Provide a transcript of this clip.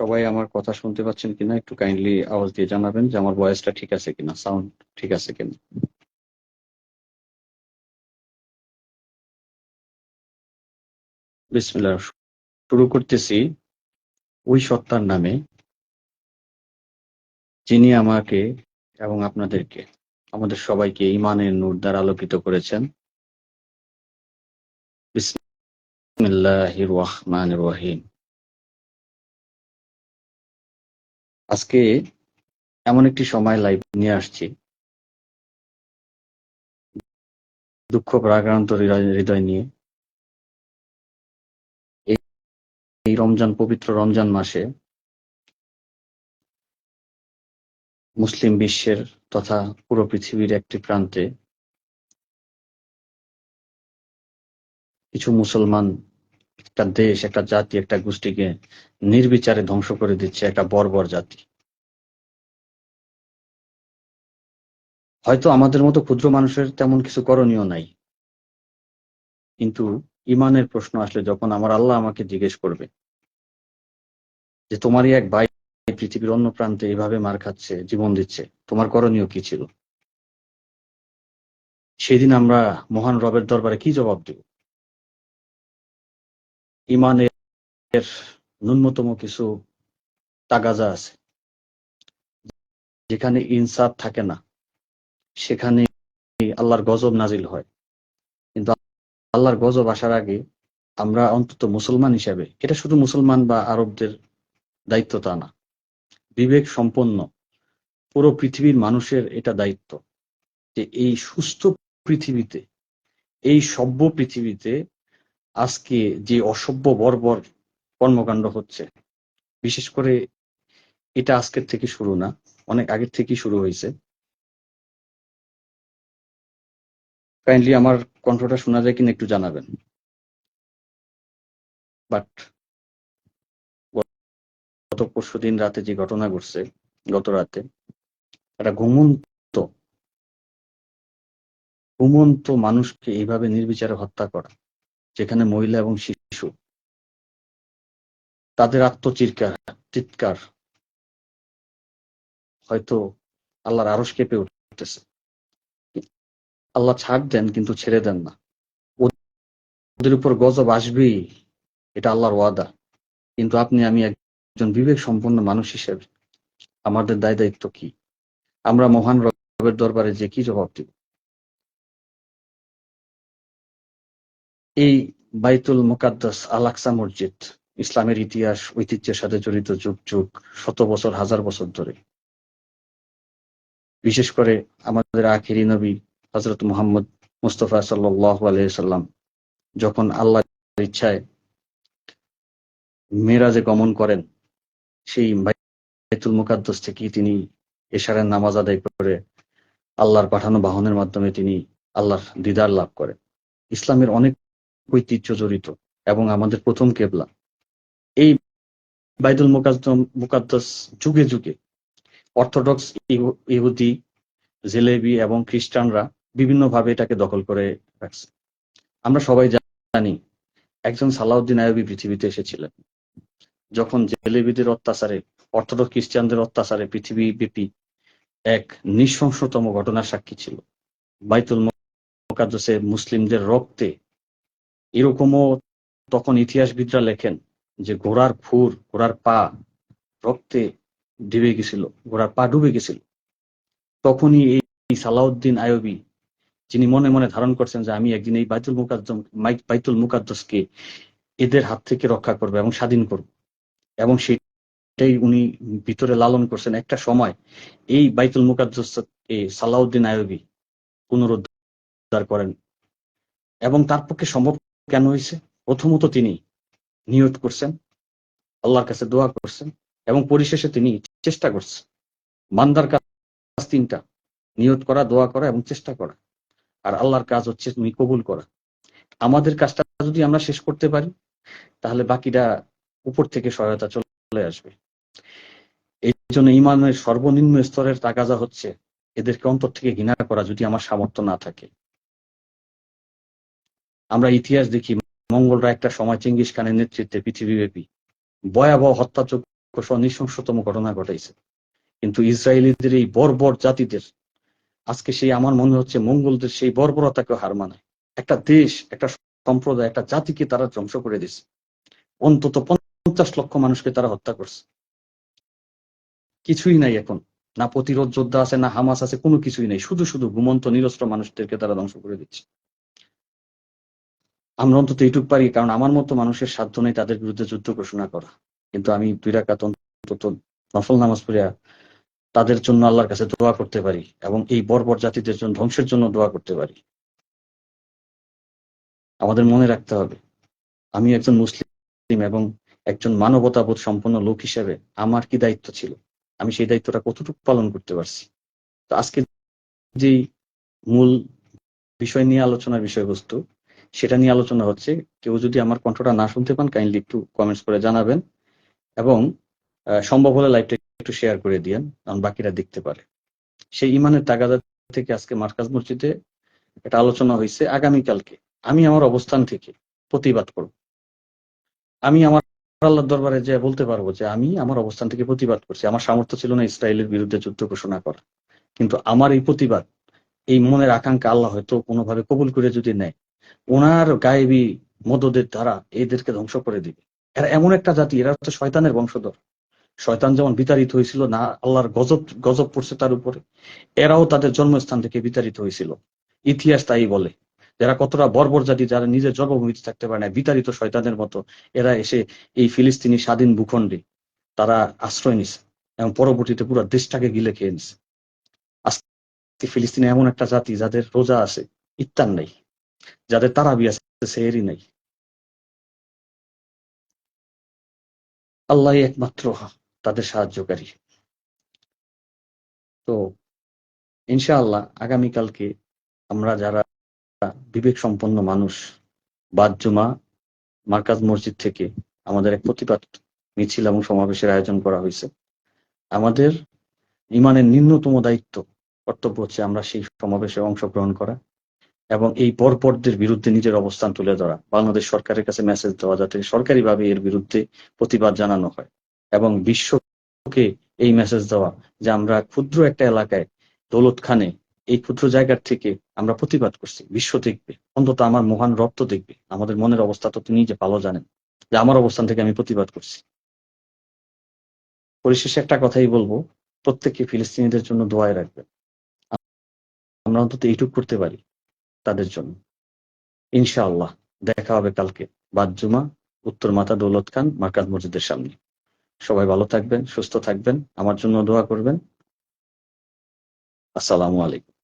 সবাই আমার কথা শুনতে পাচ্ছেন কিনা একটু কাইন্ডলি আওয়াজ দিয়ে জানাবেন যে আমার ভয়েসটা ঠিক আছে কিনা সাউন্ড ঠিক আছে কিনা। শুরু করতেছি ওই সত্তার নামে যিনি আমাকে এবং আপনাদেরকে, আমাদের সবাইকে ইমানের নূর দ্বারা আলোকিত করেছেন। বিসমিল্লাহির রহমানির রহিম। আজকে এমন একটি সময় লাইভ নিয়ে আসছি। দুঃখ প্রাক্রান্ত হৃদয় নিয়ে। এই রমজান, পবিত্র রমজান মাসে মুসলিম বিশ্বের তথা পুরো পৃথিবীর একটি প্রান্তে কিছু মুসলমান একটা দেশ, একটা জাতি, একটা গোষ্ঠীকে নির্বিচারে ধ্বংস করে দিচ্ছে একটা বর্বর জাতি। হয়তো আমাদের মতো ক্ষুদ্র মানুষের তেমন কিছু করণীয় নাই। কিন্তু ইমানের প্রশ্ন আসলে যখন আমার আল্লাহ আমাকে জিজ্ঞেস করবে যে, তোমারই এক ভাই পৃথিবীর অন্য প্রান্তে এইভাবে মার খাচ্ছে, জীবন দিচ্ছে, তোমার করণীয় কি ছিল? সেদিন আমরা মহান রবের দরবারে কি জবাব দেব? ইমানের ন্যূনতম কিছু তাগাজা আছে। যেখানে ইনসাফ থাকে না, সেখানে আল্লাহর গজব নাজিল হয়। কিন্তু আল্লাহর গজব আসার আগে আমরা অন্তত মুসলমান হিসাবে, এটা শুধু মুসলমান বা আরবদের দায়িত্ব তা না, বিবেক সম্পন্ন পুরো পৃথিবীর মানুষের এটা দায়িত্ব যে এই সুস্থ পৃথিবীতে, এই সভ্য পৃথিবীতে আজকে যে অসভ্য বর্বর কর্মকাণ্ড হচ্ছে, বিশেষ করে এটা আজকের থেকে শুরু না, অনেক আগের থেকেই শুরু হয়েছে। কাইন্ডলি আমার কণ্ঠটা শোনা যায় কিনা একটু জানাবেন। বাট গত পরশু দিন রাতে যে ঘটনা ঘটছে, গত রাতে, একটা ঘুমন্ত ঘুমন্ত মানুষকে এইভাবে নির্বিচারে হত্যা করা। যেখানে মহিলা এবং শিশু। তাদের আত্মচিৎকার, চিৎকার হয়তো আল্লাহর আরস কেঁপে উঠতেছে। আল্লাহ ছাড় দেন কিন্তু ছেড়ে দেন না। ওদের উপর গজব আসবেই, এটা আল্লাহর ওয়াদা। কিন্তু আপনি, আমি একজন বিবেক সম্পন্ন মানুষ হিসেবে, আমাদের দায় দায়িত্ব কি? আমরা মহান রবের দরবারে যে কি জবাব দিব? এই বাইতুল মুকাদ্দাস আলাকসা মসজিদ, ইসলামের ইতিহাস, ঐতিহ্যের সাথে জড়িত যুগ যুগ, শত বছর, হাজার বছর ধরে। বিশেষ করে আমাদের আখিরি নবী হজরত মোহাম্মদ মুস্তফা সাল্লাহ আলহাম যখন আল্লাহ ইচ্ছায় মেরাজে গমন করেন, সেই বাইতুল মুকাদ্দস থেকে তিনি এশারের নামাজ আদায় করে আল্লাহর পাঠানো বাহনের মাধ্যমে তিনি আল্লাহর দিদার লাভ করেন। ইসলামের অনেক ঐতিহ্য জড়িত এবং আমাদের প্রথম কেবলা। এই বাইদুল মুকাদ্দস যুগে যুগে অর্থোডক্স ইহুদি, জেলেবি এবং খ্রিস্টানরা বিভিন্নভাবে এটাকে দখল করে রাখছে। আমরা সবাই জানি একজন সালাউদ্দিন আয়বি পৃথিবীতে এসেছিলেন। যখন জেলেবিদের অত্যাচারে, অর্থোডক্স খ্রিস্টানদের অত্যাচারে পৃথিবী ব্যাপী এক নৃশংসতম ঘটনার সাক্ষী ছিল। বাইতুল মোকাদ্দসে মুসলিমদের রক্তে এরকমও তখন ইতিহাসবিদরা লেখেন যে ঘোড়ার ফুর, ঘোড়ার পা রক্তে ডুবে গেছিল, ঘোড়ার পা ডুবে গেছিল। তখনই এই সালাউদ্দিন আয়বি যিনি মনে মনে ধারণ করছেন যে আমি একদিন এই বাইতুল মুকাদ্দম বাইতুল মুকাদ্দসকে এদের হাত থেকে রক্ষা করব এবং স্বাধীন করব। এবং সেটাই উনি ভিতরে লালন করছেন একটা সময় এই বাইতুল মুকাদ্দস সালাউদ্দিন আয়বি পুনরুদ্ধার করেন। এবং তার পক্ষে সম্ভব কেন হয়েছে প্রথমত তিনি নিয়ত করছেন, আল্লাহর কাছে দোয়া করছেন এবং পরিশেষে তিনি চেষ্টা করছেন। মান্দার কাজ তিনটা, নিয়ত করা, দোয়া করা এবং চেষ্টা করা। আর আল্লাহর কাজ হচ্ছে তুমি কবুল করা। আমাদের কাজটা যদি আমরা শেষ করতে পারি, তাহলে বাকিটা উপর থেকে সহায়তা চলে আসবে। এই জন্য ইমানের সর্বনিম্ন স্তরের তাকাজা হচ্ছে, এদেরকে অন্তর থেকে ঘৃণা করা যদি আমার সামর্থ্য না থাকে। আমরা ইতিহাস দেখি, মঙ্গলরা একটা সময় চেঙ্গিস খানের নেতৃত্বে পৃথিবীব্যাপী ভয়াবহ হত্যাযোগ্য সহ নৃশংসতম ঘটনা ঘটাইছে। কিন্তু ইসরায়েলিদের এই বর্বর জাতিদের, আজকে সেই আমার মনে হচ্ছে মঙ্গলদের সেই বর্বরতাকে হার মানায়। একটা দেশ, একটা সম্প্রদায়, একটা জাতিকে তারা ধ্বংস করে দিছে অন্তত পঞ্চাশ লক্ষ মানুষকে তারা হত্যা করছে। কিছুই নাই এখন। না প্রতিরোধ যোদ্ধা আছে, না হামাস আছে, কোনো কিছুই নাই। শুধু শুধু ঘুমন্ত নিরস্ত্র মানুষদেরকে তারা ধ্বংস করে দিচ্ছে। আমরা অন্তত এইটুক পারি, কারণ আমার মতো মানুষের সাধ্য নেই তাদের বিরুদ্ধে যুদ্ধ ঘোষণা করা। কিন্তু আমি দুই রাকাত অন্তত নফল নামাজ পড়িয়া তাদের জন্য আল্লাহর কাছে দোয়া করতে পারি এবং এই বর্বর জাতিদের জন্য, ধ্বংসের জন্য দোয়া করতে পারি। আমাদের মনে রাখতে হবে, আমি একজন মুসলিম এবং একজন মানবতাবোধ সম্পন্ন লোক হিসেবে আমার কি দায়িত্ব ছিল? আমি সেই দায়িত্বটা কতটুকু পালন করতে পারছি? তো আজকে যে মূল বিষয় নিয়ে আলোচনার বিষয়বস্তু সেটা নিয়ে আলোচনা হচ্ছে। কেউ যদি আমার কণ্ঠটা না শুনতে পান কাইন্ডলি একটু কমেন্টস করে জানাবেন এবং সম্ভব হলে লাইভটা একটু শেয়ার করে দিয়েন, কারণ বাকিরা দেখতে পারে। সেই ইমানের তাগাদা থেকে আজকে মার্কাজ মসজিদে একটা আলোচনা হয়েছে আগামীকালকে। আমি আমার অবস্থান থেকে প্রতিবাদ করব। আমি আমার আল্লাহর দরবারে যে বলতে পারব যে আমি আমার অবস্থান থেকে প্রতিবাদ করছি। আমার সামর্থ্য ছিল না ইসরায়েলের বিরুদ্ধে যুদ্ধ ঘোষণা করা। কিন্তু আমার এই প্রতিবাদ, এই মনের আকাঙ্ক্ষা আল্লাহ হয়তো কোনোভাবে কবুল করে যদি নেয় ওনার গায়েবী মদদের দ্বারা এদেরকে ধ্বংস করে দিবে। এরা এমন একটা জাতি, এরা হচ্ছে শয়তানের বংশধর। শয়তান যেমন বিতাড়িত হয়েছিল না, আল্লাহর গজব গজব পড়ছে তার উপরে, এরাও তাদের জন্মস্থান থেকে বিতাড়িত হয়েছিল। ইতিহাস তাই বলে, যারা কতটা বর্বর জাতি, যারা নিজের জন্মভূমিতে থাকতে পারে না বিতাড়িত শয়তানের মতো, এরা এসে এই ফিলিস্তিনি স্বাধীন ভূখণ্ডে তারা আশ্রয় নিছে এবং পরবর্তীতে পুরো দেশটাকে গিলে খেয়ে নিছে। আজকে ফিলিস্তিনে এমন একটা জাতি, যাদের রোজা আছে, ইত্যান নেই। যাদের তারাবি আছে সেহেরি নাই। আল্লাহ একমাত্র তাদের সাহায্যকারী। তো, ইনশাআল্লাহ আগামীকালকে আমরা যারা বিবেক সম্পন্ন মানুষ, বাদ জুমা, মার্কাজ মসজিদ থেকে আমাদের এক প্রতিবাদ মিছিল এবং সমাবেশের আয়োজন করা হয়েছে, আমাদের ইমানের নিম্নতম দায়িত্ব, কর্তব্য হচ্ছে আমরা সেই সমাবেশে অংশগ্রহণ করা। এবং এই পরপরদের বিরুদ্ধে নিজের অবস্থান তুলে ধরা। বাংলাদেশ সরকারের কাছে মেসেজ দেওয়া যাতে সরকারিভাবে এর বিরুদ্ধে প্রতিবাদ জানানো হয় এবং বিশ্বকে এই মেসেজ দেওয়া যে আমরা ক্ষুদ্র একটা এলাকায় দৌলত খানে, এই ক্ষুদ্র জায়গার থেকে আমরা প্রতিবাদ করছি, বিশ্ব দেখবে। অন্তত আমার মহান রক্ত দেখবে। আমাদের মনের অবস্থা তো তিনি যে ভালো জানেন যে আমার অবস্থান থেকে আমি প্রতিবাদ করছি। পরিশেষে একটা কথাই বলব, প্রত্যেককে ফিলিস্তিনিদের জন্য দোয়ায় রাখবে আমরা অন্তত এইটুক করতে পারি। তাদের জন্য। ইনশাআল্লাহ, দেখা হবে কালকে। বাদ জুমা, উত্তর মাতা দৌলত খান মার্কাজ মসজিদের সামনে। সবাই ভালো থাকবেন, সুস্থ থাকবেন। আমার জন্য দোয়া করবেন। আসসালামু আলাইকুম।